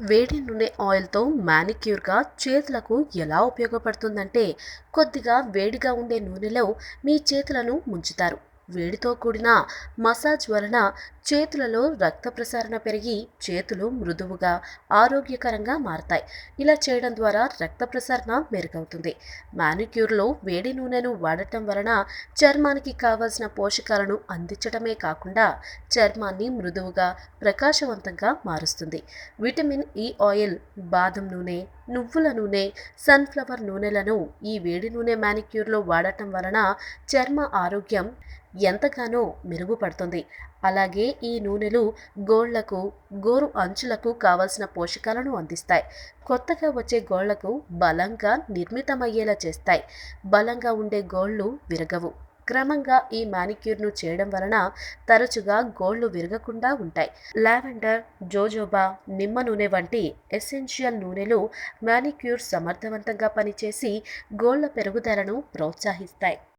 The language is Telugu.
వేడి నూనె ఆయిల్తో మ్యానిక్యూర్గా చేతులకు ఎలా ఉపయోగపడుతుందంటే కొద్దిగా వేడిగా ఉండే నూనెలో మీ చేతులను ముంచుతారు. వేడితో కూడిన మసాజ్ వలన చేతులలో రక్త ప్రసారణ పెరిగి చేతులు మృదువుగా ఆరోగ్యకరంగా మారతాయి. ఇలా చేయడం ద్వారా రక్త ప్రసరణ మెరుగవుతుంది. మానిక్యూర్లో వేడి నూనెను వాడటం వలన చర్మానికి కావలసిన పోషకాలను అందించడమే కాకుండా చర్మాన్ని మృదువుగా ప్రకాశవంతంగా మారుస్తుంది. విటమిన్ ఈ ఆయిల్ బాదం నూనె నువ్వుల నూనె సన్ఫ్లవర్ నూనెలను ఈ వేడి నూనె మానిక్యూర్లో వాడటం వలన చర్మ ఆరోగ్యం ఎంతగానో మెరుగుపడుతుంది. అలాగే ఈ నూనెలు గోళ్ళకు గోరు అంచులకు కావలసిన పోషకాలను అందిస్తాయి. కొత్తగా వచ్చే గోళ్ళకు బలంగా నిర్మితమయ్యేలా చేస్తాయి. బలంగా ఉండే గోళ్ళు విరగవు. క్రమంగా ఈ మానిక్యూర్ను చేయడం వలన తరచుగా గోళ్ళు విరగకుండా ఉంటాయి. లావెండర్ జోజోబా నిమ్మ నూనె వంటి ఎసెన్షియల్ నూనెలు మానిక్యూర్ సమర్థవంతంగా పనిచేసి గోళ్ళ పెరుగుదలను ప్రోత్సహిస్తాయి.